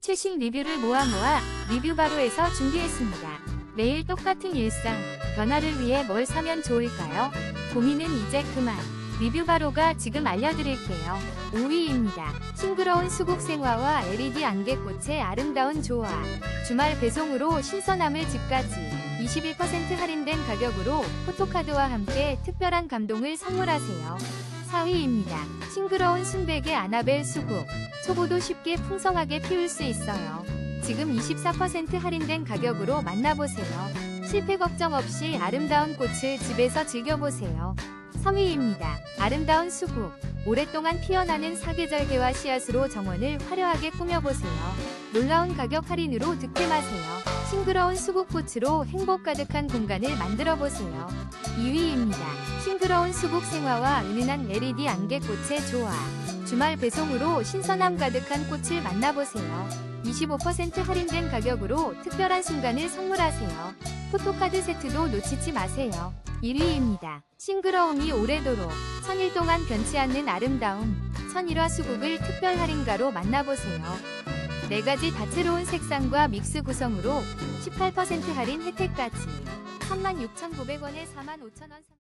최신 리뷰를 모아 모아 리뷰 바로에서 준비했습니다. 매일 똑같은 일상, 변화를 위해 뭘 사면 좋을까요? 고민은 이제 그만. 리뷰 바로가 지금 알려드릴게요. 5위입니다. 싱그러운 수국 생화와 LED 안개꽃의 아름다운 조화. 주말 배송으로 신선함을 집까지. 21% 할인된 가격으로 포토카드와 함께 특별한 감동을 선물하세요. 4위입니다. 싱그러운 순백의 아나벨 수국. 초보도 쉽게 풍성하게 피울 수 있어요. 지금 24% 할인된 가격으로 만나보세요. 실패 걱정 없이 아름다운 꽃을 집에서 즐겨보세요. 3위입니다. 아름다운 수국. 오랫동안 피어나는 사계절개와 씨앗으로 정원을 화려하게 꾸며보세요. 놀라운 가격 할인으로 득템하세요. 싱그러운 수국꽃으로 행복 가득한 공간을 만들어 보세요. 2위입니다. 싱그러운 수국 생화와 은은한 LED 안개꽃의 조화. 주말 배송으로 신선함 가득한 꽃을 만나보세요. 25% 할인된 가격으로 특별한 순간을 선물하세요. 포토카드 세트도 놓치지 마세요. 1위입니다. 싱그러움이 오래도록 천일 동안 변치 않는 아름다움 천일화 수국을 특별 할인가로 만나보세요. 4가지 다채로운 색상과 믹스 구성으로 18% 할인 혜택까지. 36,900원에 45,000원